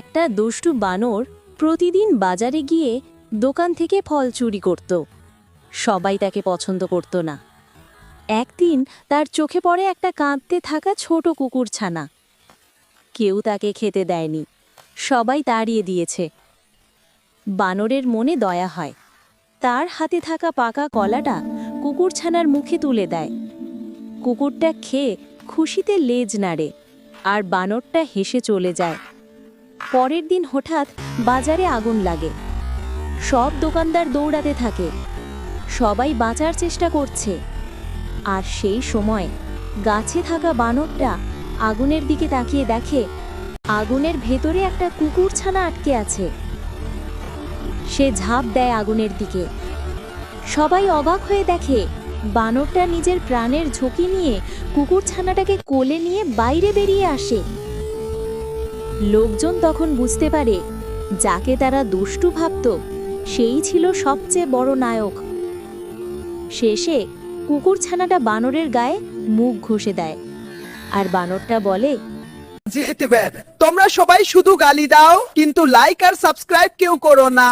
একটা দুষ্টু বানর প্রতিদিন বাজারে গিয়ে দোকান থেকে ফল চুরি করত। সবাই তাকে পছন্দ করত না। একদিন তার চোখে পড়ে একটা কাঁদতে থাকা ছোট কুকুর ছানা। কেউ তাকে খেতে দেয়নি। সবাই তাড়িয়ে দিয়েছে। বানরের মনে দয়া হয়। তার হাতে থাকা পাকা কলাটা কুকুরছানার মুখে তুলে দেয়। কুকুরটা খেয়ে খুশিতে লেজ নাড়ে আর বানরটা হেসে চলে যায়। পরের দিন হঠাৎ বাজারে আগুন লাগে। সব দোকানদার দৌড়াতে থাকে। সবাই বাঁচার চেষ্টা করছে। আর সেই সময় গাছে থাকা বানরটা আগুনের দিকে তাকিয়ে দেখে, আগুনের ভেতরে একটা কুকুর ছানা আটকে আছে। সে ঝাঁপ দেয় আগুনের দিকে। সবাই অবাক হয়ে দেখে, বানরটা নিজের প্রাণের ঝুঁকি নিয়ে কুকুরছানাটাকে কোলে নিয়ে বাইরে বেরিয়ে আসে। লোকজন তখন বুঝতে পারে, যাকে তারা দুষ্টু ভাবত, সেই ছিল সবচেয়ে বড় নায়ক। শেষে কুকুরছানাটা বানরের গায়ে মুখ ঘষে দেয়, আর বানরটা বলে তোমরা সবাই শুধু গালি দাও, কিন্তু লাইক আর সাবস্ক্রাইব কেউ করো না।